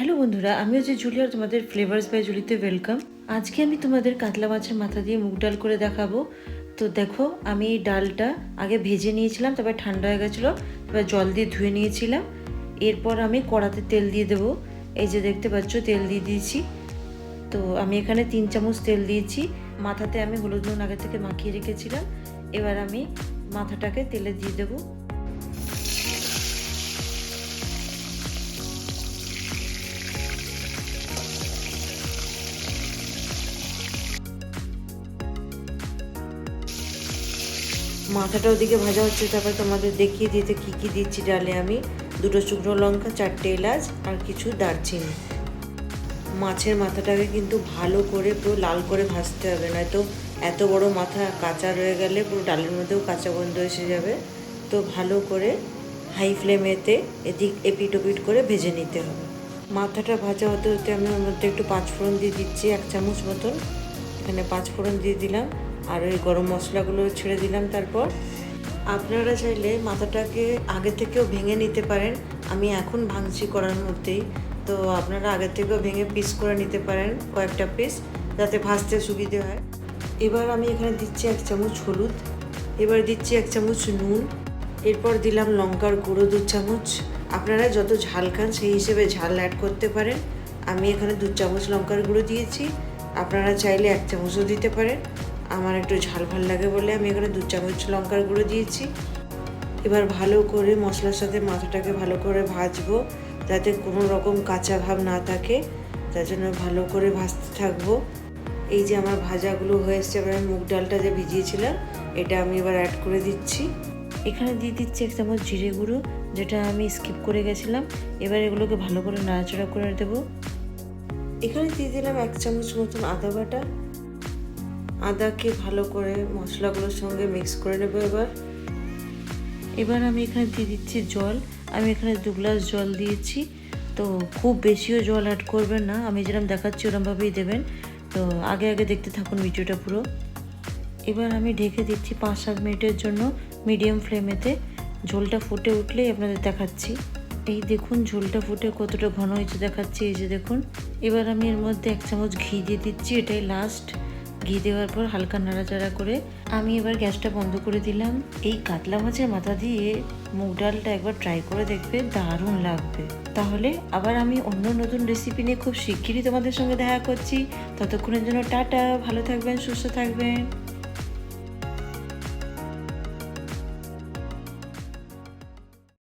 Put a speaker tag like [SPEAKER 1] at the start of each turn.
[SPEAKER 1] Hello বন্ধুরা আমি হচ্ছে জুলিয়া আর তোমাদের ফ্লেভার্স বাই জুলিতে ওয়েলকাম আজকে আমি তোমাদের কাতলা মাছের মাথা দিয়ে মুগ ডাল করে দেখাবো। তো দেখো, আমি এই ডালটা আগে ভেজে নিয়েছিলাম, তারপর ঠান্ডা হয়ে গেছিল, তারপর জল দিয়ে ধুয়ে নিয়েছিলাম। এরপর আমি কড়াতে তেল দিয়ে দেবো। এই যে দেখতে পাচ্ছ, তেল দিয়ে দিয়েছি। তো আমি এখানে তিন চামচ তেল দিয়েছি। মাথাতে আমি হলুদ নুন আগে থেকে মাখিয়ে রেখেছিলাম। এবার আমি মাথাটাকে তেলে দিয়ে দেবো। মাথাটা ওদিকে ভাজা হচ্ছে, তারপর তোমাদের দেখিয়ে দিতে কী কী দিচ্ছি ডালে আমি। দুটো শুকনো লঙ্কা, চারটে এলাচ আর কিছু দারচিনি। মাছের মাথাটাকে কিন্তু ভালো করে পুরো লাল করে ভাজতে হবে, নয়তো এত বড় মাথা কাঁচা রয়ে গেলে পুরো ডালের মধ্যেও কাঁচা গন্ধ এসে যাবে। তো ভালো করে হাই ফ্লেমেতে এদিক এপিট ওপিট করে ভেজে নিতে হবে। মাথাটা ভাজা হতে হতে আমি ওর মধ্যে একটু পাঁচ ফোড়ন দিয়ে দিচ্ছি, এক চামচ মতন। এখানে পাঁচ ফোড়ন দিয়ে দিলাম। আর ওই গরম মশলাগুলো ছেড়ে দিলাম তারপর। আপনারা চাইলে মাথাটাকে আগে থেকেও ভেঙে নিতে পারেন। আমি এখন ভাঙছি করার মধ্যেই। তো আপনারা আগে থেকেও ভেঙে পিস করে নিতে পারেন কয়েকটা পিস যাতে ভাজতে সুবিধে হয়। এবার আমি এখানে দিচ্ছি এক চামচ হলুদ। এবার দিচ্ছি এক চামচ নুন। এরপর দিলাম লঙ্কার গুঁড়ো দু চামচ। আপনারা যত ঝাল খান সেই হিসেবে ঝাল অ্যাড করতে পারেন। আমি এখানে দু চামচ লঙ্কার গুঁড়ো দিয়েছি। আপনারা চাইলে এক চামচও দিতে পারেন। আমার একটু ঝাল ভালো লাগে বলে আমি এখানে দু চামচ লঙ্কার গুঁড়ো দিয়েছি। এবার ভালো করে মশলার সাথে মাথাটাকে ভালো করে ভাজবো, যাতে কোনো রকম কাঁচা ভাব না থাকে। তার জন্য ভালো করে ভাজতে থাকব। এই যে আমার ভাজাগুলো হয়ে এসছে, এবার আমি মুগ ডালটা যে ভিজিয়েছিলাম, এটা আমি এবার অ্যাড করে দিচ্ছি। এখানে দিয়ে দিচ্ছি এক চামচ জিরে গুঁড়ো, যেটা আমি স্কিপ করে গেছিলাম। এবার এগুলোকে ভালো করে নাড়াচাড়া করে দেবো। এখানে দিয়ে দিলাম এক চামচ মতন আদা বাটা আদাকে ভালো করে মশলাগুলোর সঙ্গে মিক্স করে নেব এবার। এবার আমি এখানে দিয়ে দিচ্ছি জল। আমি এখানে দু গ্লাস জল দিয়েছি। তো খুব বেশিও জল অ্যাড করবেন না। আমি যেরকম দেখাচ্ছি ওরমভাবেই দেবেন। তো আগে আগে দেখতে থাকুন ভিডিওটা পুরো। এবার আমি ঢেকে দিচ্ছি পাঁচ সাত মিনিটের জন্য মিডিয়াম ফ্লেমেতে ঝোলটা ফুটে উঠলেই আপনাদের দেখাচ্ছি। এই দেখুন ঝোলটা ফুটে কতটা ঘন হয়েছে দেখাচ্ছি। এই যে দেখুন। এবার আমি এর মধ্যে এক চামচ ঘি দিয়ে দিচ্ছি। এটাই লাস্ট ঘি দেওয়ার পর হালকা নাড়াচাড়া করে আমি এবার গ্যাসটা বন্ধ করে দিলাম। এই কাতলা মাছের মাথা দিয়ে মুগ ডালটা একবার ট্রাই করে দেখবে, দারুণ লাগবে। তাহলে আবার আমি অন্য নতুন রেসিপি নিয়ে খুব শিগগিরই তোমাদের সঙ্গে দেখা করছি। ততক্ষণের জন্য টাটা, ভালো থাকবেন, সুস্থ থাকবেন।